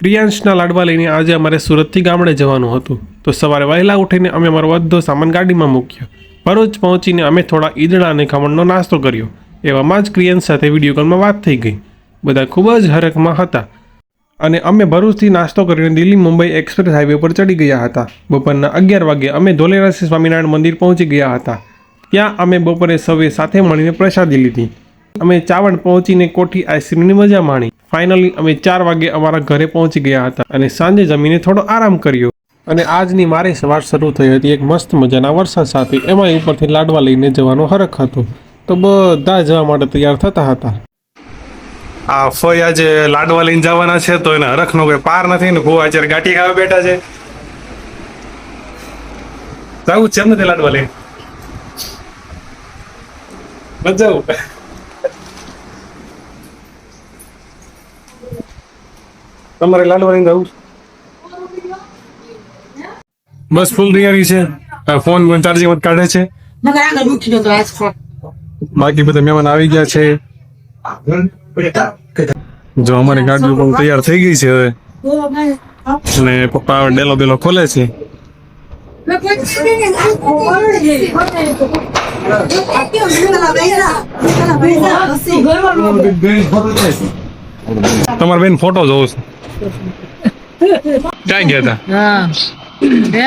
ક્રિયાંશના લાડવા લઈને આજે અમારે સુરતથી ગામડે જવાનું હતું. તો સવારે વહેલા ઉઠીને અમે અમારો બધો સામાન ગાડીમાં મૂક્યો. ભરૂચ પહોંચીને અમે થોડા ઈદડા અને ખમણનો નાસ્તો કર્યો. એવામાં જ ક્રિયાંશ સાથે વીડિયો કોલમાં વાત થઈ ગઈ. બધા ખૂબ જ હરખમાં હતા. અને અમે ભરૂચથી નાસ્તો કરીને દિલ્હી મુંબઈ એક્સપ્રેસ હાઈવે પર ચડી ગયા હતા. બપોરના અગિયાર વાગે અમે ધોલેરાસી સ્વામિનારાયણ મંદિર પહોંચી ગયા હતા. ત્યાં અમે બપોરે સૌએ સાથે મળીને પ્રસાદી લીધી. અમે ચાવણ પહોંચીને કોઠી આઈસ્ક્રીમની મજા માણી. ફાઇનલી અમે ચાર વાગે અમારા ઘરે પહોંચી ગયા હતા અને સાંજે જમીને થોડો આરામ કર્યો. અને આજની મારી સવાર શરૂ થઈ હતી એક મસ્ત મજાના વરસાદ સાથે. એમાં ઉપરથી લાડવા લઈને જવાનો હરખ હતો. તો બધા જવા માટે તૈયાર થતા હતા. આ ફઈ આજે લાડવા લઈને જવાના છે, તો એને હરખનો કોઈ પાર નથી ને ભૂ આજે ગાંઠી ખાવા બેઠા છે. જવું છે એમ ને તે લાડવા લઈને. મજા આવું. તમારે લઈને જવું? બસ ફૂલ તૈયારી છે. ફોન ચાર્જિંગ કાઢે છે. બાકી બધા મહેમાન આવી ગયા છે. જો અમારી ગાડીઓ પણ તૈયાર થઈ ગઈ છે હવે. અને પપ્પા ડેલો બેલો ખોલે છે. તમારા બેન ફોટો જોવો છે. ક્યાં ગયા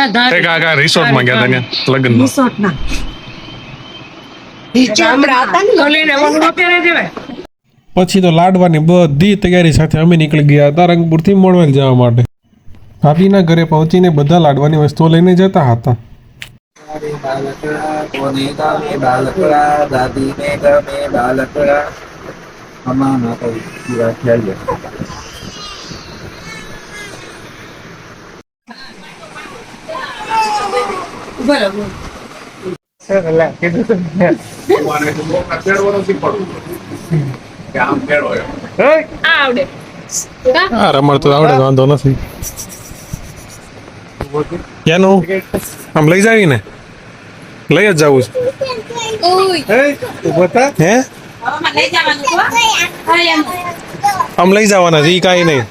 હતા કાકા ગયા પછી તો લાડવાની બધી તૈયારી સાથે અમે નીકળી ગયા હતા રંગપુરથી મળવા જવા માટે. ભાભીના ઘરે પહોંચીને બધા લાડવાની વસ્તુઓ લઈને જતા હતા. બાલકડા કોને ગમે બાલકડા દાદીને ગમે બાલકડા અમાના તો પૂરા ખેલ્યો હા વાંધો નથી. ક્યાંનું આમ લઈ જાવી ને? લઈ જ જવું છે. હે? આમ લઈ જવાના છે એ કાંઈ નહીં.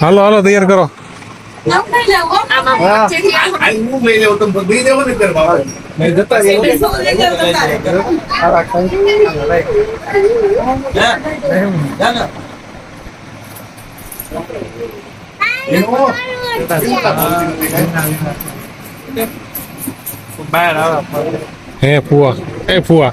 હાલો. હાલો તૈયાર કરો. હે ફુવા. એ ફુવા.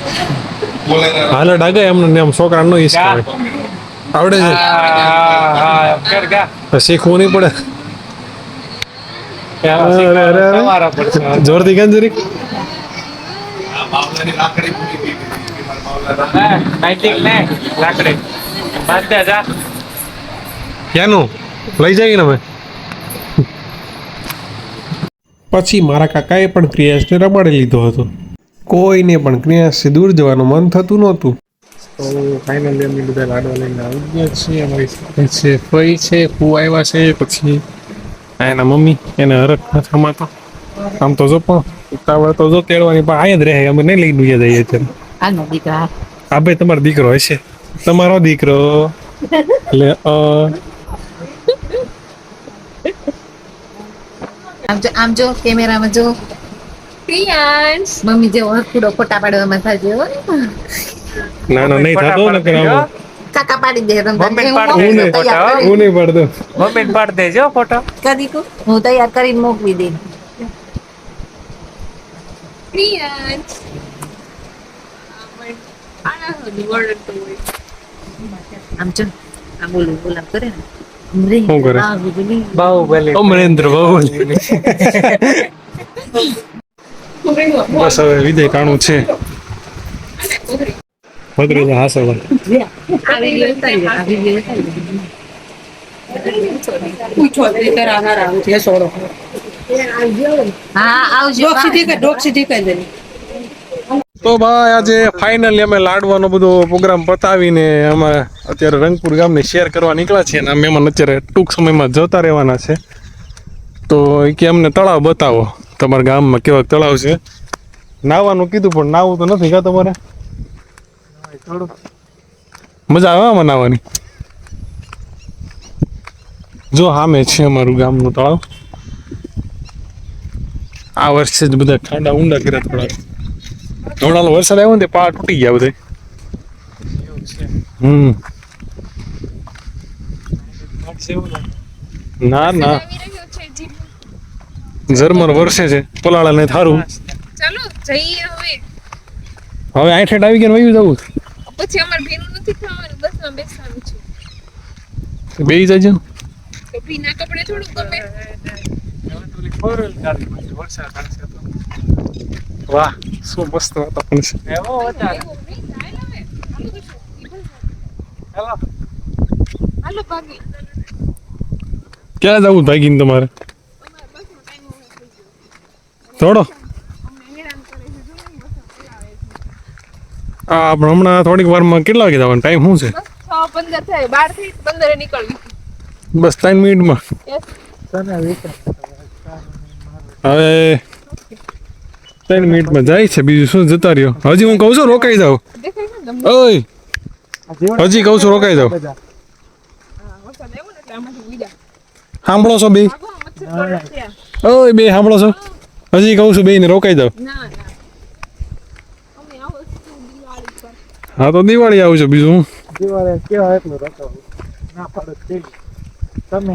હાલે ડાગે એમનું ને આમ છોકરા નો ઈસ કરે આવડે છે. શીખવું નહીં પડે. જોરથી કેમ જરીક. ક્યાંનું? લઈ જઈએ ને અમે. પછી મારા કાકાએ પણ ક્રિયાસને રમાડી લીધો હતો. કોઈને પણ ક્રિયાસથી દૂર જવાનું મન થતું નહોતું. તો ફાઇનલી અમે બધા લાડવા લઈને આવી ગયા છીએ. અમારી સાથે છે ફઈ છે ફૂ આવ્યા છે પછી એના મમ્મી એને હરખ નથી તો આમ તો જો પણ ઉતાવળ તો જો તેડવાની પણ આયા જ રહે અમે નહીં લઈને ઉયા જઈએ છે આનો દીકરા આ ભાઈ તમારો દીકરો હશે તમારો દીકરો. એટલે અ, આમ જો આમ જો કેમેરામાં જો. પ્રિયાંશ મમ્મી જેવો હરખુડો ફોટા પાડવામાં થાય હો ના ના નહીં થતો ને કરાવો કાકા પાડી દે મમ્મી પાડી નહીં તૈયાર હું નહીં પાડતો મમ્મી પાડ દેજો ફોટો કદી કો હું તૈયાર કરીને મોકલી દઈ પ્રિયાંશ આમ જો આમ બોલું બોલામ કરે ને શું કરે? બાહુબલી. બાહુબલી અમરેન્દ્ર બાહુબલી બસ હવે વિદય કાણું છે. હાસે. પૂછો તે રાહા રાહુ છે સોડો. હા આવજો ડોક સીધી કર ડોક સીધી કરી દે તો ભાઈ આજે ફાઇનલી અમે લાડવાનો બધો પ્રોગ્રામ પતાવીને અમે અત્યારે રંગપુર ગામને શેર કરવા નીકળ્યા છીએ અને અમે અત્યારે ટૂંક સમયમાં જતા રહેવાના છે. તો કે અમને તળાવ બતાવો. તમારા ગામમાં કેવા તળાવ છે? નાવાનું કીધું પણ નાવું તો નથી કા તમારે? મજા આવે આમાં નાવાની? જો સામે છે અમારું ગામનું તળાવ. આ વર્ષે જ બધા ઠંડા ઊંડા કર્યા થોડા. હમણાં વરસાદ આવ્યો ને પા તૂટી ગયા બધે. હમ. ના ના. ઝરમર વરસે છે. પલાળા ને થારું. ચાલો જઈએ હવે. હવે આઠ હેઠ આવી ગયા ને વયું જવું. પછી અમારે ભીનું નથી થવાનું બસમાં બેસવાનું છે. બે જજો. ભીના કપડે થોડું ગમે. વાહ શું મસ્ત વાતાવરણ છે. એવો ક્યાં જવું ભાગીને તમારે અમારે બસનો ટાઈમ હવે થઈ ગયો થોડો હા હમણાં થોડીક વારમાં કેટલા વાગે જવાનો? ટાઈમ શું છે? બસ પંદર થાય. બારથી પંદરે નીકળવી. બસ ત્રણ મિનિટમાં. હવે ત્રણ મિનિટમાં જાય છે. બીજું શું જતા રહ્યો? હજી હું કહું છું રોકાઈ જાવ? ઓય. હજી કહું છું રોકાઈ જાવ. સાંભળો છો બે. ઓય બે સાંભળો છો? હજી કહું છું બે ને રોકાઈ જાવ. ના ના. અમે આ વસ્તુ દિવાળી પર. હા તો દિવાળી આવશે બીજું હું. દિવાળે કેવા એટલું તમે